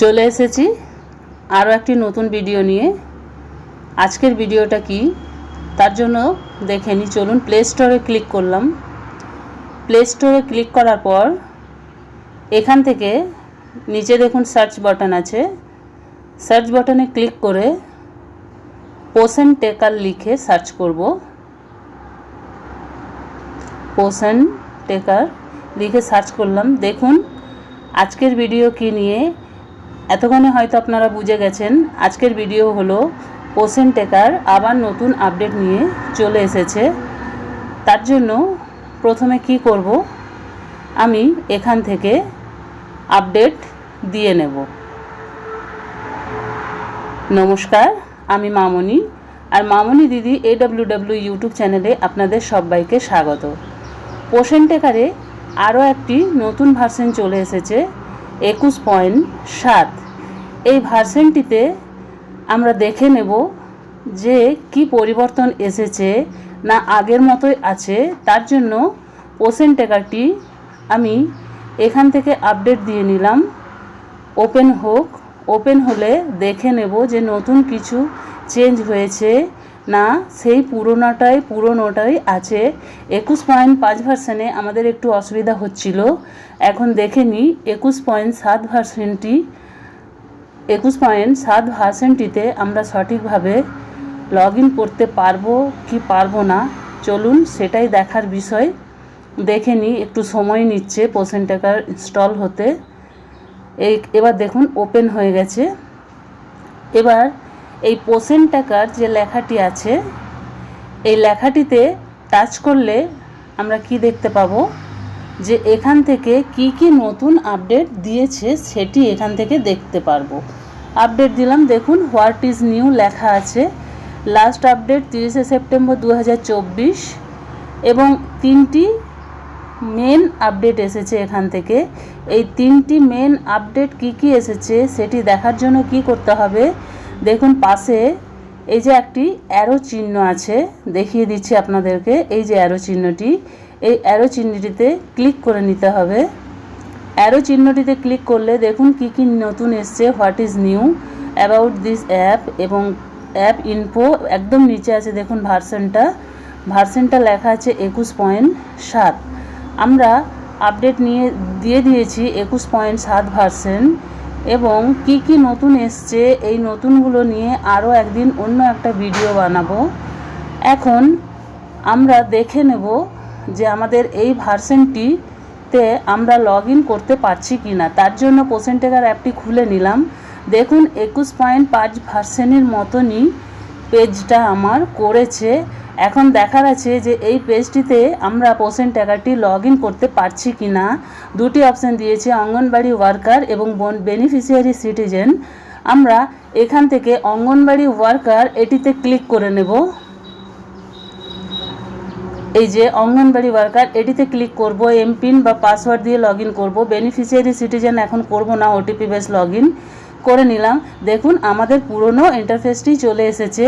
চলে এসেছি আরও একটি নতুন ভিডিও নিয়ে। আজকের ভিডিওটা কি? তার জন্য দেখে নিই, চলুন প্লে স্টোরে ক্লিক করলাম। প্লে স্টোরে ক্লিক করার পর এখান থেকে নিচে দেখুন সার্চ বাটন আছে। সার্চ বাটনে ক্লিক করে পোষণ টেকার লিখে সার্চ করব। পোষণ টেকার লিখে সার্চ করলাম। দেখুন আজকের ভিডিও কি নিয়ে এতক্ষণে হয়তো আপনারা বুঝে গেছেন, আজকের ভিডিও হলো পোষণ টেকার আবার নতুন আপডেট নিয়ে চলে এসেছে। তার জন্য প্রথমে কি করব? আমি এখান থেকে আপডেট দিয়ে নেব। নমস্কার, আমি মামনি। আর মামনি দিদি এডব্লিউ ডাব্লিউ ইউটিউব চ্যানেলে আপনাদের সবাইকে স্বাগত। পোষণ টেকারে আরও একটি নতুন ভার্সন চলে এসেছে। একুশ পয়েন্ট সাত। এই ভার্সনটিতে আমরা দেখে নেব যে কি পরিবর্তন এসেছে না আগের মতোই আছে। তার জন্য পোষণ টেকারটি আমি এখান থেকে আপডেট দিয়ে নিলাম। ওপেন হোক। ওপেন হলে দেখে নেব যে নতুন কিছু চেঞ্জ হয়েছে না, সেই পুরোনোটাই পুরোনোটাই আছে। একুশ পয়েন্ট পাঁচ ভার্সনে আমাদের একটু অসুবিধা হচ্ছিল। এখন দেখে নিই একুশ পয়েন্ট সাত ভার্সনটি একুশ পয়েন্ট সাত ভার্সনটিতে আমরা সঠিকভাবে লগ ইন করতে পারব কি পারব না, চলুন সেটাই দেখার বিষয়। দেখে নিই একটু সময় নিচ্ছে পোষণ টাকার ইনস্টল হতে। এই, এবার দেখুন ওপেন হয়ে গেছে। এবার এই পোষণ টাকার যে লেখাটি আছে, এই লেখাটিতে টাচ করলে আমরা কি দেখতে পাবো? যে এখান থেকে কি কি নতুন আপডেট দিয়েছে সেটি এখান থেকে দেখতে পারব। আপডেট দিলাম, দেখুন হোয়াট ইজ নিউ লেখা আছে। লাস্ট আপডেট তিরিশে সেপ্টেম্বর দু হাজার চব্বিশ এবং তিনটি মেন আপডেট এসেছে এখান থেকে। এই তিনটি মেন আপডেট কি কি এসেছে সেটি দেখার জন্য কি করতে হবে? দেখুন, পাশে এই যে একটি অ্যারো চিহ্ন আছে, দেখিয়ে দিচ্ছি আপনাদেরকে, এই যে অ্যারো চিহ্নটি, এই অ্যারো চিহ্নটিতে ক্লিক করে নিতে হবে। অ্যারো চিহ্নটিতে ক্লিক করলে দেখুন কি কি নতুন এসছে, what is new, about this app এবং অ্যাপ ইনফো একদম নিচে আছে, দেখুন ভার্সনটা ভার্সনটা লেখা আছে একুশ পয়েন্ট সাত। আমরা আপডেট নিয়ে, দিয়ে দিয়েছি একুশ পয়েন্ট সাত ভার্সেন। এবং কি কি নতুন এসছে, এই নতুনগুলো নিয়ে আরও একদিন অন্য একটা ভিডিও বানাবো। এখন আমরা দেখে নেব যে আমাদের এই ভার্সনটিতে আমরা লগ করতে পারছি কি না তার জন্য পোসেন্টেকার অ্যাপটি খুলে নিলাম। দেখুন, একুশ পয়েন্ট পাঁচ ভার্সেনের মতনই পেজটা আমার করেছে। এখন দেখার আছে যে এই পেজটিতে আমরা পোষণ টাকাটি লগ করতে পারছি কি না দুটি অপশান দিয়েছে অঙ্গনবাড়ি ওয়ার্কার এবং বোন বেনিফিশিয়ারি সিটিজেন আমরা এখান থেকে অঙ্গনবাড়ি ওয়ার্কার এটিতে ক্লিক করে নেব। এই যে অঙ্গনবাড়ি ওয়ার্কার এটিতে ক্লিক করব এমপিন বা পাসওয়ার্ড দিয়ে লগ ইন করব। বেনিফিশিয়ারি সিটিজেন এখন করব না ওটিপি বেস লগ ইন করে নিলাম। দেখুন, আমাদের পুরনো ইন্টারফেসটি চলে এসেছে।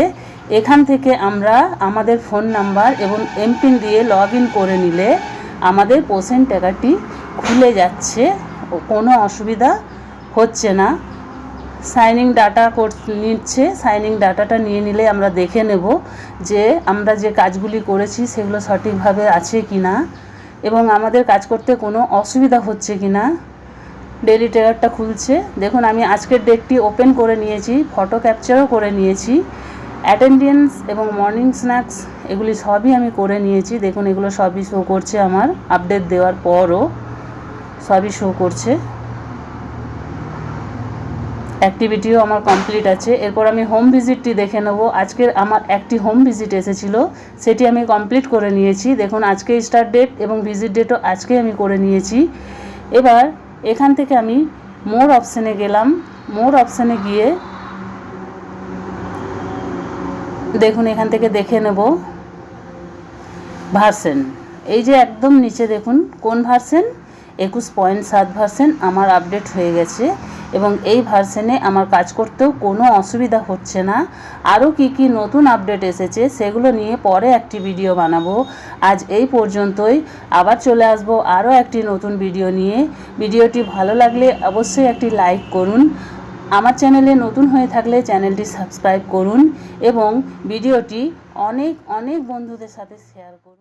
এখান থেকে আমরা আমাদের ফোন নাম্বার এবং এমপিন দিয়ে লগ করে নিলে আমাদের পোষণ টাকাটি খুলে যাচ্ছে। কোনো অসুবিধা হচ্ছে না। সাইনিং ডাটা কর নিচ্ছে। সাইনিং ডাটাটা নিয়ে নিলে আমরা দেখে নেব যে আমরা যে কাজগুলি করেছি সেগুলো সঠিকভাবে আছে কি না এবং আমাদের কাজ করতে কোনো অসুবিধা হচ্ছে কি না ডেলি ট্রেগারটা খুলছে। দেখুন, আমি আজকের ডেটটি ওপেন করে নিয়েছি ফটো ক্যাপচারও করে নিয়েছি। অ্যাটেন্ডেন্স এবং মর্নিং স্ন্যাক্স এগুলি সবই আমি করে নিয়েছি। দেখুন, এগুলো সবই শো করছে আমার। আপডেট দেওয়ার পরও সবই শো করছে। অ্যাক্টিভিটিও আমার কমপ্লিট আছে। এরপর আমি হোম ভিজিটটি দেখে নেব। আজকের আমার একটি হোম ভিজিট এসেছিল, সেটি আমি কমপ্লিট করে নিয়েছি। দেখুন আজকে স্টার্ট ডেট এবং ভিজিট ডেটও আজকে আমি করে নিয়েছি। এবার এখান থেকে আমি মোর অপশানে গেলাম। মোর অপশানে গিয়ে দেখুন, এখান থেকে দেখে নেব ভার্সেন এই যে একদম নিচে দেখুন, কোন ভার্সেন একুশ পয়েন্ট সাত ভার্সেন আমার আপডেট হয়ে গেছে। এবং এই ভার্সেনে আমার কাজ করতেও কোনো অসুবিধা হচ্ছে না। আরও কি কি নতুন আপডেট এসেছে সেগুলো নিয়ে পরে একটি ভিডিও বানাবো। আজ এই পর্যন্তই। আবার চলে আসব আরও একটি নতুন ভিডিও নিয়ে। ভিডিওটি ভালো লাগলে অবশ্যই একটি লাইক করুন। আমার চ্যানেলে নতুন হয়ে থাকলে চ্যানেলটি সাবস্ক্রাইব করুন এবং ভিডিওটি অনেক অনেক বন্ধুদের সাথে শেয়ার করুন।